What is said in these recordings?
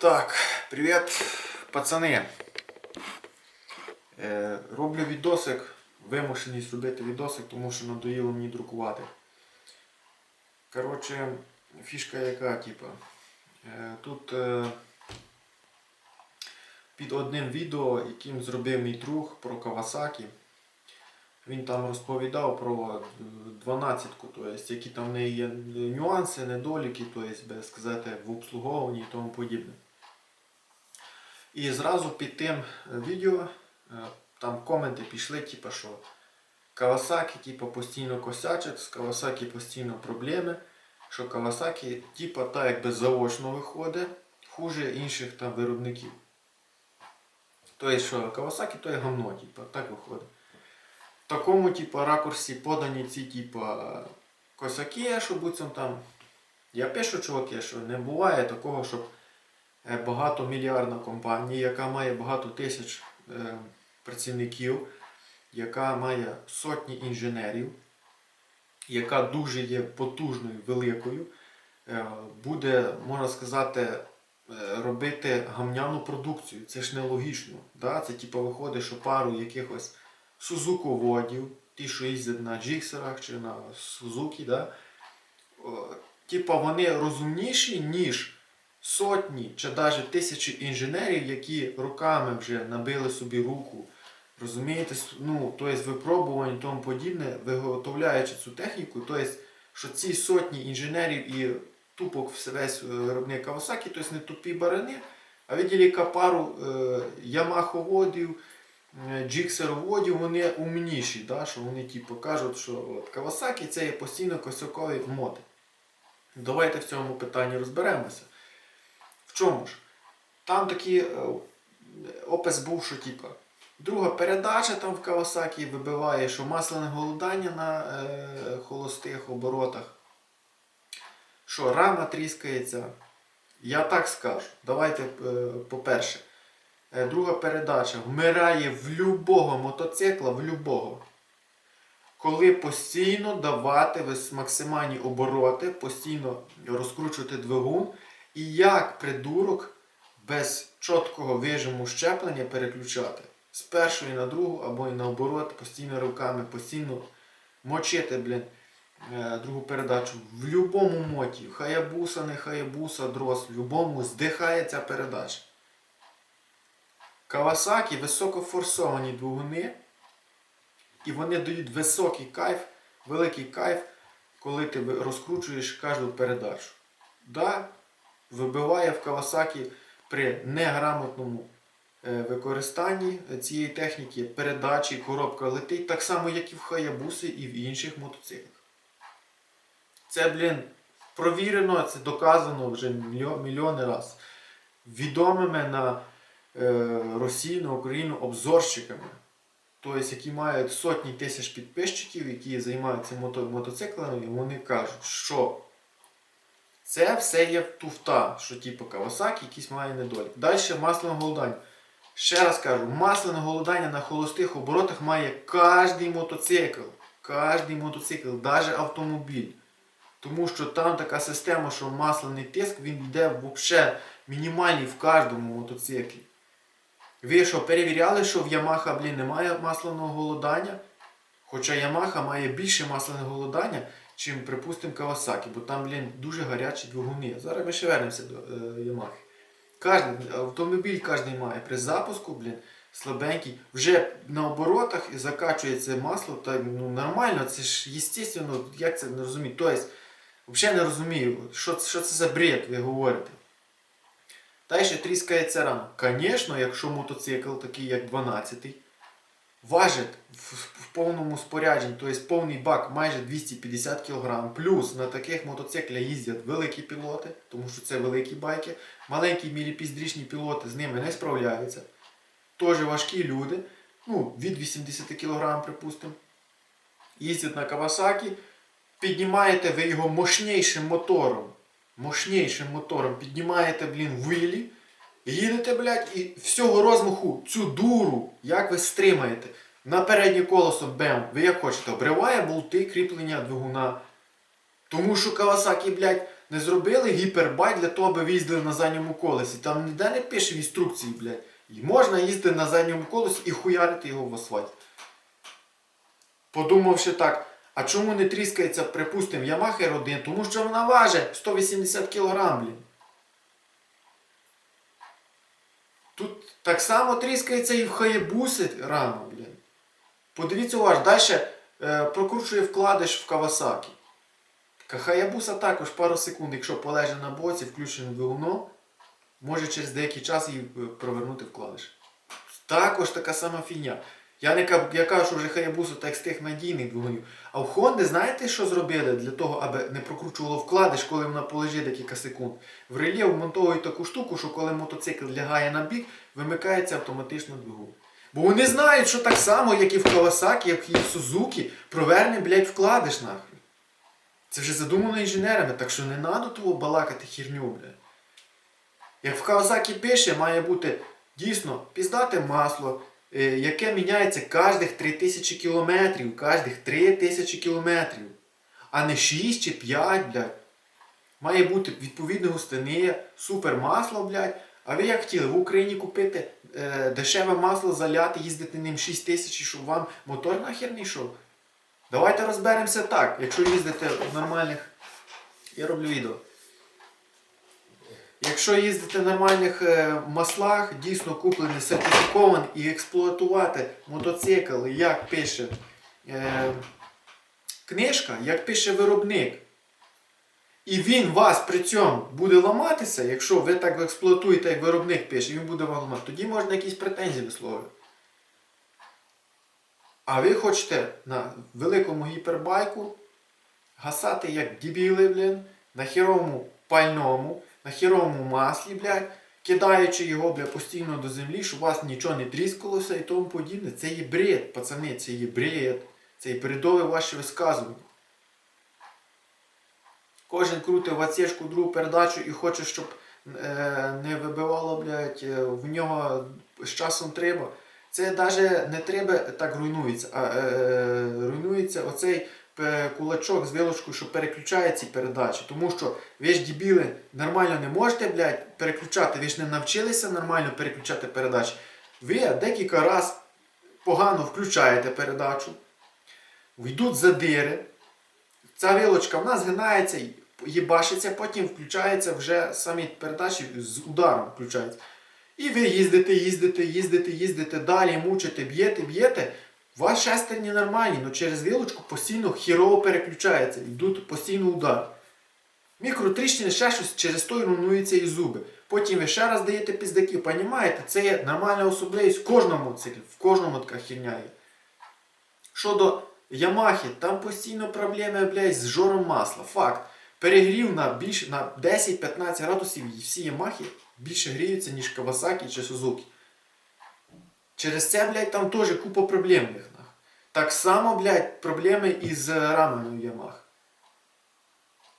Так, привіт, пацани. Е, роблю відосик, вимушений зробити відосик, тому що надоїло мені друкувати. Коротше, фішка яка, типа. Е, тут е, під одним відео, яким зробив мій друг про Кавасакі, він там розповідав про 12-ку, тобто, які там в неї є нюанси, недоліки, тобто, би сказати, в обслуговуванні і тому подібне. І зразу під тим е, відео е, там коменти пішли, типу, що Кавасакі типу, постійно косячить, з Кавасакі постійно проблеми, що Кавасакі типу, так якби заочно виходить, хуже інших там виробників. Тобто, що Кавасакі то є говно, типу, так виходить. В такому типу, ракурсі подані ці типу, косяки, що буцім там. Я пишу, чуваки, що не буває такого, щоб багатомільярдна компанія, яка має багато тисяч е, працівників, яка має сотні інженерів, яка дуже є потужною, великою, е, буде, можна сказати, е, робити гамняну продукцію. Це ж нелогічно. Да? Це типу, виходить, що пару якихось сузуководів, ті, що їздять на джиксерах чи на Сузукі, да? Типа вони розумніші, ніж сотні чи навіть тисячі інженерів, які роками вже набили собі руку, розумієте, ну, тобто випробувань і тому подібне, виготовляючи цю техніку, тобто, що ці сотні інженерів і тупок весь е, виробник Кавасакі, тобто не тупі барани, а виділі пару е, ямаховодів, е, джиксероводів, вони умніші, да, що вони типу, кажуть, що от, Кавасакі це є постійно косякові моди. Давайте в цьому питанні розберемося. Чому ж? Там такий е, опис був, що типа, друга передача там в Кавасакі вибиває, що масляне голодання на е, холостих оборотах. Що рама тріскається. Я так скажу. Давайте, е, по-перше, е, друга передача вмирає в любого мотоцикла, в любого. Коли постійно давати максимальні обороти, постійно розкручувати двигун, і як придурок без чіткого вижиму щеплення переключати з першої на другу або і наоборот, постійно руками, постійно мочити, блін, е, другу передачу. В будь-якому моті, хаябуса, не хаябуса, дрос, в будь-якому здихає ця передача. Кавасакі високофорсовані двигуни, і вони дають високий кайф, великий кайф, коли ти розкручуєш кожну передачу. Да, вибиває в Кавасакі при неграмотному е, використанні цієї техніки передачі, коробка летить так само, як і в Хаябуси і в інших мотоциклах. Це, блін, провірено, це доказано вже мільйони разів. Відомими на е, Росію, на Україну обзорщиками. Тобто, які мають сотні тисяч підписчиків, які займаються мото- мотоциклами, і вони кажуть, що це все є туфта, що типу Кавасакі якийсь має недолік. Далі масляне голодання. Ще раз кажу, масляне голодання на холостих оборотах має кожний мотоцикл. Кожний мотоцикл, навіть автомобіль. Тому що там така система, що масляний тиск він йде взагалі мінімальний в кожному мотоциклі. Ви що, перевіряли, що в Ямаха, блін, немає масляного голодання? Хоча Ямаха має більше масляного голодання, чим, припустимо, Кавасакі, бо там, блін, дуже гарячі двигуни. Зараз ми ще вернемося до е, Ямахи. Кожен автомобіль кожен має при запуску, блін, слабенький, вже на оборотах і закачується масло, та ну, нормально, це ж естественно, як це не розумію. Тобто, взагалі не розумію, що, що це за бред ви говорите. Та ще тріскається рама. Звісно, якщо мотоцикл такий, як 12-й, важить в, повному спорядженні, тобто повний бак майже 250 кг. Плюс на таких мотоциклах їздять великі пілоти, тому що це великі байки. Маленькі міліпіздрічні пілоти з ними не справляються. Теж важкі люди, ну, від 80 кг, припустимо. Їздять на Кавасакі, піднімаєте ви його мощнішим мотором. Мощнішим мотором піднімаєте, блін, вилі, їдете, блядь, і всього розмаху цю дуру, як ви стримаєте? На переднє колесо бем, ви як хочете, обриває болти кріплення двигуна. Тому що Кавасакі, блядь, не зробили гіпербайк для того, аби ви їздили на задньому колесі. Там ніде не пише в інструкції, блядь. І можна їздити на задньому колесі і хуярити його в асфальт. Подумавши так, а чому не тріскається, припустимо, Yamaha R1? Тому що вона важить 180 кг, блін. Тут так само тріскається і в хаєбуси рано, блін. Подивіться уважно, далі е, прокручує вкладиш в Кавасакі. Хаябуса також пару секунд, якщо полеже на боці, включене двигуном, може через деякий час її е, провернути вкладиш. Також така сама фігня. Я не ка- я кажу, що вже Хаябусу так з тих надійних двигунів. А в Хонди знаєте, що зробили для того, аби не прокручувало вкладиш, коли вона полежить декілька секунд? В рельєф вмонтовують таку штуку, що коли мотоцикл лягає на бік, вимикається автоматично двигун. Бо вони знають, що так само, як і в Кавасакі, як і в Сузукі, проверне, блядь, вкладиш нахуй. Це вже задумано інженерами, так що не треба того балакати херню, блядь. Як в Кавасакі пише, має бути дійсно піздате масло, яке міняється кожних 3000 кілометрів, кожних 3000 кілометрів, а не 6 чи 5, блядь. Має бути відповідно густини, супер масло, блядь. А ви як хотіли в Україні купити е, дешеве масло, заляти, їздити ним 6 тисяч, щоб вам мотор нахер не йшов? Давайте розберемося так. Якщо їздите в нормальних. Я роблю відео. Якщо їздити в нормальних е, маслах, дійсно куплений, сертифікований і експлуатувати мотоцикл, як пише е, книжка, як пише виробник. І він вас при цьому буде ламатися, якщо ви так експлуатуєте, як виробник пише, він буде вам ламати, тоді можна якісь претензії висловити. А ви хочете на великому гіпербайку гасати як дебіли, блін, на хіровому пальному, на хіровому маслі, блядь, кидаючи його бля, постійно до землі, щоб у вас нічого не тріскалося і тому подібне. Це є бред, пацани, це є бред. Це є бредове ваше висказування. Кожен крутить в ацешку другу передачу і хоче, щоб е, не вибивало, блядь, е, в нього з часом треба. Це навіть не треба так руйнується, а е, руйнується оцей е, кулачок з вилочкою, що переключає ці передачі. Тому що ви ж дебіли нормально не можете, блядь, переключати, ви ж не навчилися нормально переключати передачі. Ви декілька разів погано включаєте передачу, йдуть задири, ця вилочка вона згинається, їбашиться, потім включається вже самі передачі з ударом включаються. І ви їздите, їздите, їздите, їздите, далі мучите, б'єте, б'єте. У вас шестерні але через вилочку постійно хірово переключається, йдуть постійно удар. Мікротріщини ще щось через то руйнуються і зуби. Потім ви ще раз даєте піздаків, понімаєте? Це є нормальна особливість в кожному циклі, в кожному така херня є. Щодо Ямахи, там постійно проблеми блядь, з жором масла. Факт. Перегрів на більше на 10-15 градусів і всі Ямахи більше гріються, ніж Кавасакі чи Сузуки. Через це, блядь, там теж купа проблем в них. нах. Так само, блядь, проблеми із рамами в Ямах.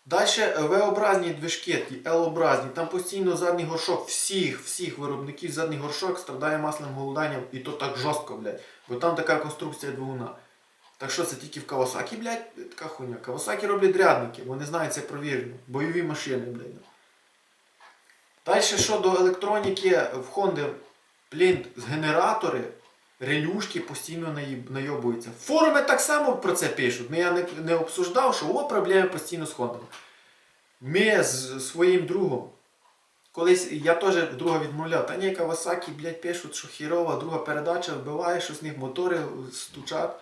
Далі V-образні движки, L-образні, там постійно задній горшок всіх, всіх виробників задній горшок страдає масляним голоданням і то так жорстко, блядь. Бо там така конструкція двигуна. Так що це тільки в Кавасакі, блядь, така хуйня. Кавасакі роблять рядники, вони знають це провірено. Бойові машини, блядь. Далі щодо електроніки, в Honda, блін, генератори, релюшки постійно найобуються. Форуми так само про це пишуть. Ну, я не, не обсуждав, що о, проблеми постійно з Honda. Ми з своїм другом. Колись я теж друга відмовляв, та ні, Кавасакі, блядь, пишуть, що хірова, друга передача вбиває, що з них мотори стучать.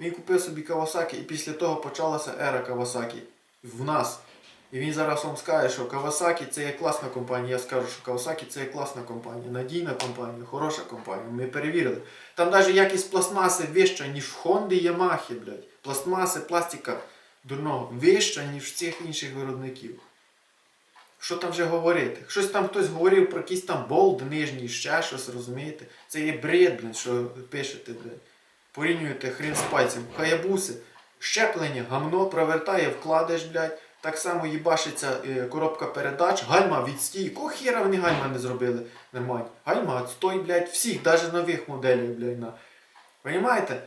Він купив собі Кавасакі і після того почалася ера Кавасакі в нас. І він зараз вам скаже, що Кавасакі це є класна компанія. Я скажу, що Кавасакі це є класна компанія, надійна компанія, хороша компанія. Ми перевірили. Там навіть якість пластмаси вища, ніж в Хонди і Ямахі, блядь. Пластмаси, пластика дурного вища, ніж в цих інших виробників. Що там вже говорити? Щось там хтось говорив про якийсь там болт нижній, ще щось, розумієте? Це є бред, блядь, що пишете, блядь. Порівнюєте хрен з пальцем. Хаябуси, щеплення, гамно, провертає, вкладеш, блядь. Так само їбашиться е, коробка передач, гальма відстій. Кого хіра вони гальма не зробили нормально? Гальма відстой, блядь, всіх, навіть нових моделей, блядь. На. Понімаєте?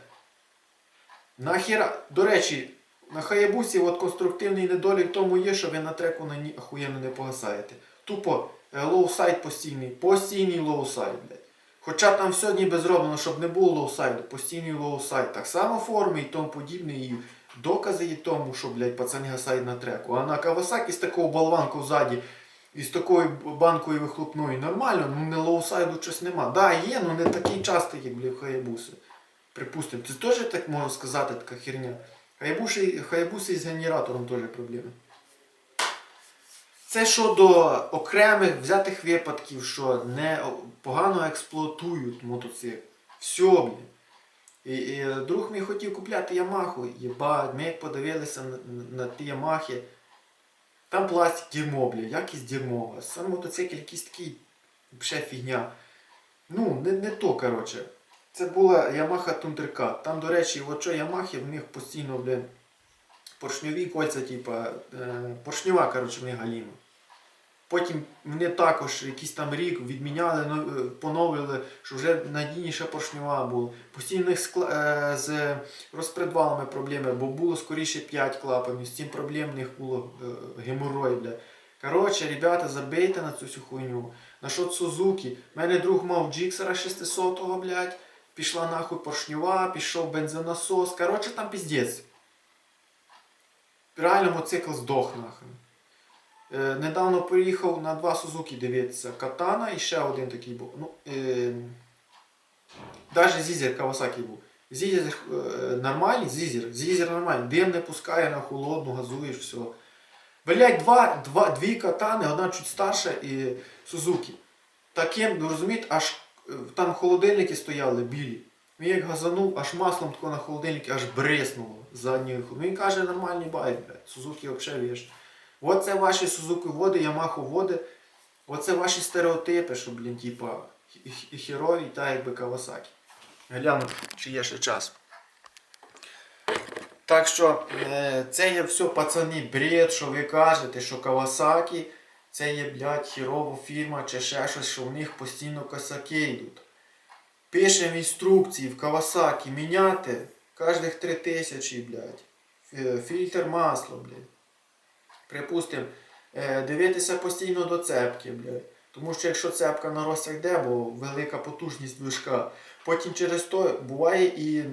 Нахіра, до речі, На хаябусі от конструктивний недолік тому є, що ви на треку на ній охуєнно не погасаєте. Тупо е, лоусайд постійний, постійний лоусайд, блядь. Хоча там все ніби зроблено, щоб не було лоусайду, постійний лоусайд. Так само форми і тому подібне, і докази є тому, що, блядь, пацани гасають на треку. А на Кавасакі з такого болванку ззаді і з такою банкою вихлопною нормально, ну не лоусайду щось нема. Да, є, ну не такий частий, як, блядь, хаябуси. Припустимо, це теж так можна сказати, така херня. Хаябуси, хаябуси з генератором теж проблеми. Це щодо окремих взятих випадків, що не погано експлуатують мотоцикл. Все, блін. І, і друг мій хотів купляти Ямаху. Єбать, ми як подивилися на, на ті Ямахи. Там пластик дерьмо, бля, якість дерьмо. Сам мотоцикл якийсь такий ще фігня. Ну, не, не то, коротше. Це була Yamaha Thundercat. Там, до речі, от що Ямахи, в них постійно, блін, поршньові кольця, типа, е, поршньова, коротше, в них галіма. Потім вони також якийсь там рік відміняли, ну, е, поновили, що вже надійніша поршньова була. Постійно в е, з розпредвалами проблеми, бо було скоріше 5 клапанів, з цим проблем в було е. Коротше, ребята, забийте на цю всю хуйню. На що Сузуки? У мене друг мав Джіксера 600-го, блядь. Пішла нахуй поршньова, пішов бензонасос. Коротше, там піздець. Реально мотоцикл здох нахуй. Е, недавно поїхав на два Сузуки дивитися. Катана і ще один такий був. Ну, е, Навіть Зізер Кавасакі був. Зізер е, нормальний, Зізер, Зізер нормальний. Дим не пускає на холодну, газуєш, все. Блять, два, два, дві катани, одна чуть старша і Сузуки. Таким, ну розумієте, аж е, там холодильники стояли білі. Він як газанув, аж маслом тако на холодильнику аж бриснуло з задньої ху- Він каже, нормальний байк, блядь. Сузуки взагалі віж. Оце ваші Сузуки води, Ямаху води. Оце ваші стереотипи, що, блін, типа, хі- хі- хірові та якби Кавасакі. Гляну, чи є ще час. Так що е, це є все пацани бред, що ви кажете, що Кавасакі це є, блядь, хірова фірма чи ще щось, що в них постійно косаки йдуть. Пишемо інструкції в Кавасакі міняти кожних 3 тисячі, блядь. Фі- Фільтр масла, блядь. Припустимо, е, дивитися постійно до цепки, блядь. Тому що якщо цепка на розтяг йде, бо велика потужність движка, потім через то буває і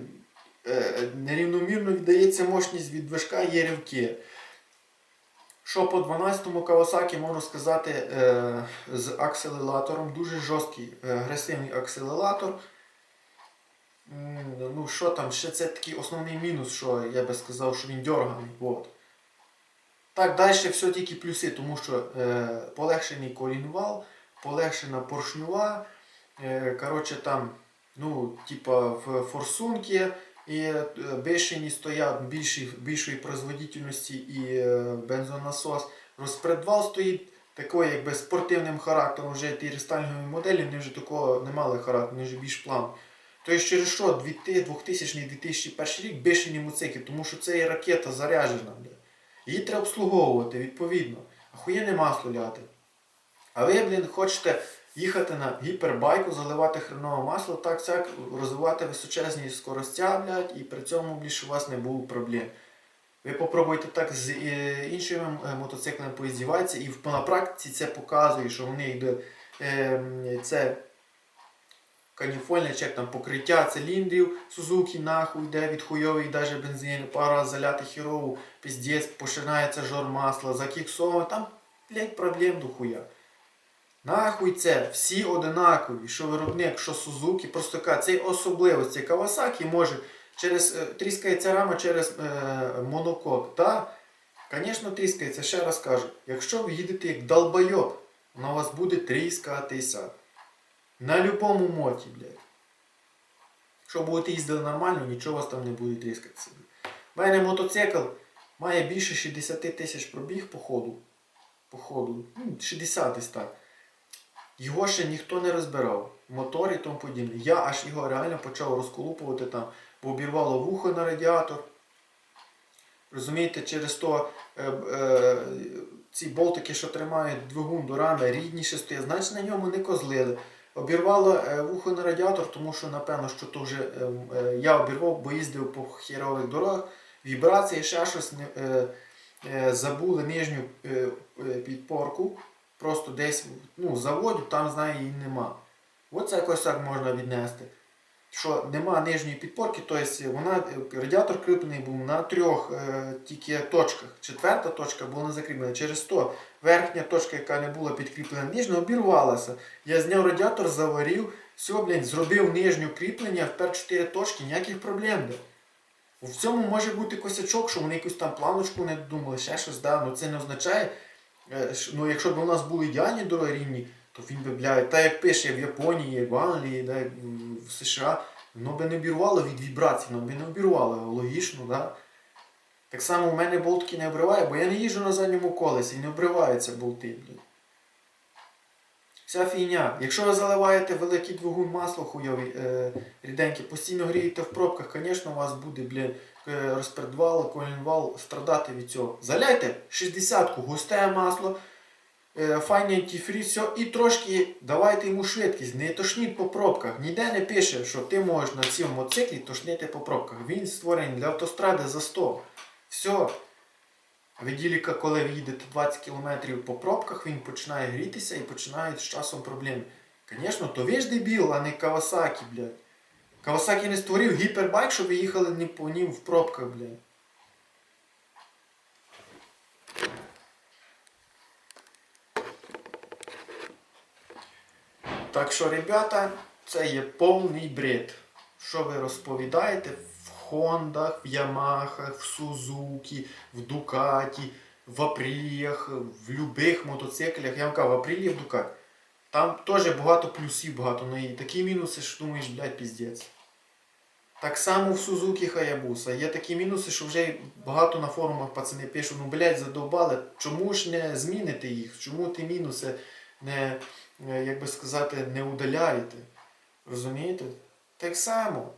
е, нерівномірно віддається мощність від движка, є ривки. Що по 12-му Kawasaki можу сказати е, з акселератором, дуже жорсткий, е, агресивний акселератор. Ну що там, ще це такий основний мінус, що я би сказав, що він дерганий. От. Так, далі все тільки плюси, тому що е, полегшений колінвал, полегшена поршнюва. Е, коротше там, ну, типа в форсунки і е, бешені стоять більші, більшої производительності і е, бензонасос. Розпредвал стоїть такий, якби спортивним характером, вже ті рестайлінгові моделі, вони вже такого не мали характеру, вони вже більш план. Тобто через що 2000-2001 рік бешені муцики, тому що це є ракета заряджена. Її треба обслуговувати, відповідно. Ахуєнне масло ляти. А ви, блін, хочете їхати на гіпербайку, заливати хренове масло, так сяк розвивати височезні скоростя, блядь, і при цьому більше у вас не було проблем. Ви попробуйте так з е, іншими е, мотоциклами поїздіватися, і на практиці це показує, що вони йде е, каніфольне чек, там покриття циліндрів, Сузуки нахуй йде від хуйовий даже бензин, пара заляти хірову, піздець, починається жор масла, закіксовано, там, блядь, проблем до хуя. Нахуй це, всі одинакові, що виробник, що Сузуки, просто така, це особливості. Кавасакі може через е, тріскається рама через е, монокок. Та, звісно, тріскається, ще раз кажу. Якщо ви їдете як долбойоб, вона у вас буде тріскатися. На любому моті, блядь. Якщо будете їздити нормально, нічого вас там не буде тріскатися. У мене мотоцикл має більше 60 тисяч пробіг по ходу. По ходу. Ну, 60 десь так. Його ще ніхто не розбирав. Мотор і тому подібне. Я аж його реально почав розколупувати там, бо обірвало вухо на радіатор. Розумієте, через то е, е, ці болтики, що тримають двигун до рами, рідніше стоять, значить на ньому не козлили. Обірвало е, вухо на радіатор, тому що, напевно, що то вже е, е, я обірвав, бо їздив по хірових дорогах, вібрації, ще щось забули нижню підпорку, просто десь ну, заводю, там знаю, її нема. Оце якось так можна віднести. Що нема нижньої підпорки, тобто вона, е, радіатор кріплений був на трьох е, тільки точках. Четверта точка була не закріплена. Через то верхня точка, яка не була підкріплена нижня, обірвалася. Я зняв радіатор, заварив, все, блін, зробив нижню кріплення, тепер 4 точки, ніяких проблем. Де. В цьому може бути косячок, що вони якусь там планочку не додумали, ще щось, да, ну це не означає. е, Ну, якщо б у нас були ідеальні дороги рівні, то він би, блядь, так як пише в Японії, в Англії, да, в США, воно би не обірвало від вібрацій, воно би не обірвало, логічно, да. Так само у мене болтки не обриває, бо я не їжджу на задньому колесі і не обриваються болти, блядь. Вся фігня. Якщо ви заливаєте великий двигун масло хуйовий, е, ріденьке, постійно грієте в пробках, звісно, у вас буде, блін, е, розпердвал, колінвал страдати від цього. Заляйте 60-ку густе масло, файний антифріз, все, і трошки давайте йому швидкість, не тошніть по пробках. Ніде не пише, що ти можеш на цьому мотоциклі тошнити по пробках. Він створений для автостради за 100. Все. Діліка, коли ви їдете 20 км по пробках, він починає грітися і починають з часом проблеми. Звісно, то ви ж дебіл, а не Кавасакі, блядь. Кавасакі не створив гіпербайк, щоб ви їхали не по ним в пробках, блядь. Так що, ребята, це є повний бред. Що ви розповідаєте в Хондах, в Ямахах, в Сузукі, в Дукаті, в Апріліях, в любих мотоциклях. Я вам кажу, в Апрілії, в Дукаті. Там теж багато плюсів, багато но і такі мінуси, що думаєш, блядь, піздець. Так само в Сузукі Хаябуса. Є такі мінуси, що вже багато на форумах пацани пишуть, ну блядь, задовбали. Чому ж не зміните їх? Чому ті мінуси не, як би сказати, не удаляєте? Розумієте? Так само.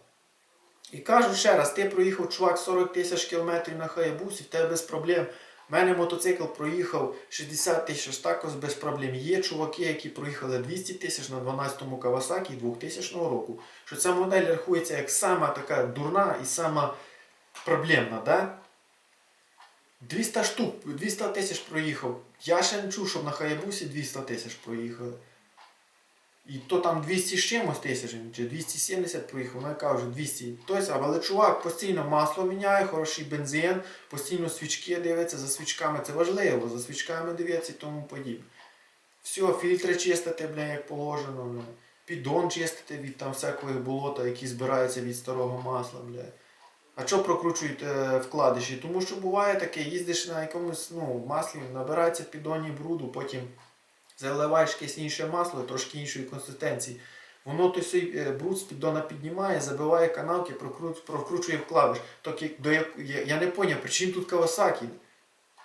І кажу ще раз, ти проїхав чувак 40 тисяч кілометрів на Хаябусі, в тебе без проблем. У мене мотоцикл проїхав 60 тисяч також без проблем. Є чуваки, які проїхали 200 тисяч на 12-му Кавасакі 2000 року. Що ця модель рахується як сама така дурна і сама проблемна, да? 200 штук, 200 тисяч проїхав. Я ще не чув, щоб на Хаябусі 200 тисяч проїхали. І то там 200 з чимось тисяч, чи 270 проїхав, ну яка вже 200. Тобто, але чувак постійно масло міняє, хороший бензин, постійно свічки дивиться за свічками. Це важливо, за свічками дивиться і тому подібне. Все, фільтри чистити, бля, як положено, бля. Піддон чистити від там всякого болота, які збираються від старого масла, бля. А що прокручують е, вкладиші? Тому що буває таке, їздиш на якомусь ну, маслі, набирається в піддоні бруду, потім заливаєш якесь інше масло, трошки іншої консистенції. Воно той свій е, бруд з піддона піднімає, забиває канавки, прокру- прокручує вкладиш. Так, до як, я, не поняв, при чим тут Кавасакі?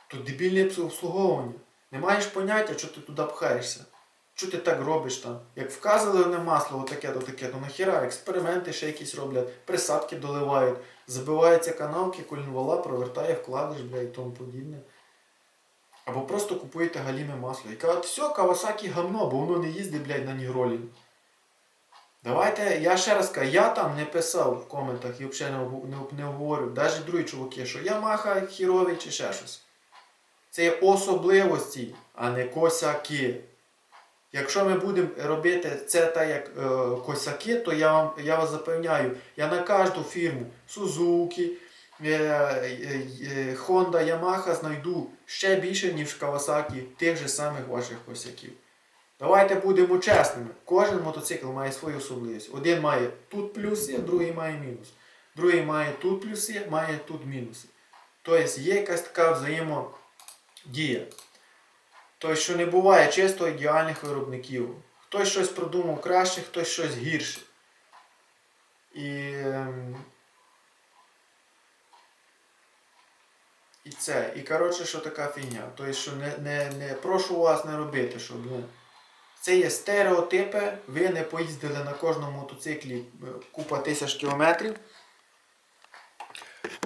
Тут дебільне обс- обслуговування. Не маєш поняття, що ти туди пхаєшся. Що ти так робиш там? Як вказали на масло, отаке то таке, то нахіра, експерименти ще якісь роблять, присадки доливають, забиваються канавки, кольнувала, провертає, вкладиш, бля, і тому подібне. Або просто купуєте галіме масло. І кажуть, все, Кавасакі гамно, бо воно не їздить, блядь, на Нігролі. Давайте, я ще раз кажу, я там не писав в коментах і взагалі не, не, не говорю, навіть другі чуваки, що Ямаха хіровий чи ще щось. Це є особливості, а не косяки. Якщо ми будемо робити це так, як е, косяки, то я, вам, я вас запевняю, я на кожну фірму Suzuki, е, е, е, Honda, Yamaha знайду ще більше, ніж в Kawasaki тих же самих ваших косяків. Давайте будемо чесними. Кожен мотоцикл має свою особливість. Один має тут плюси, другий має мінус. Другий має тут плюси, має тут мінуси. Тобто є якась така взаємодія. Тобто, що не буває чисто ідеальних виробників. Хтось щось продумав краще, хтось щось гірше. І, ем, і це. І коротше, що така фігня. Тобто, що не, не, не прошу вас не робити, щоб. ну, Це є стереотипи. Ви не поїздили на кожному мотоциклі е, купа тисяч кілометрів.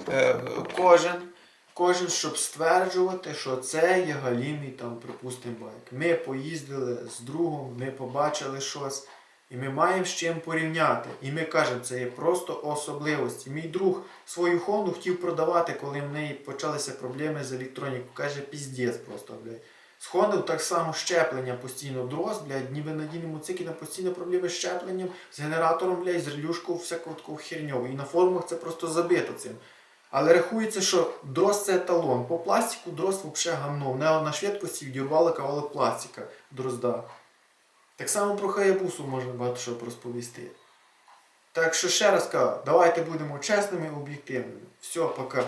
Е, Кожен кожен, щоб стверджувати, що це є галімий там, припустимо, байк. Ми поїздили з другом, ми побачили щось, І ми маємо з чим порівняти. І ми кажемо, це є просто особливості. Мій друг свою Хонду хотів продавати, коли в неї почалися проблеми з електронікою. Каже, піздець просто, блядь. З так само щеплення постійно дрозд, блядь, ніби на дійному циклі на постійно проблеми з щепленням, з генератором, блядь, з релюшкою, всякого такого херньового. І на форумах це просто забито цим. Але рахується, що дрозд це еталон. По пластику дрозд взагалі гамно. В на швидкості відірвала кавалок пластика дрозда. Так само про Хаябусу можна багато що розповісти. Так що ще раз кажу, давайте будемо чесними і об'єктивними. Все, пока.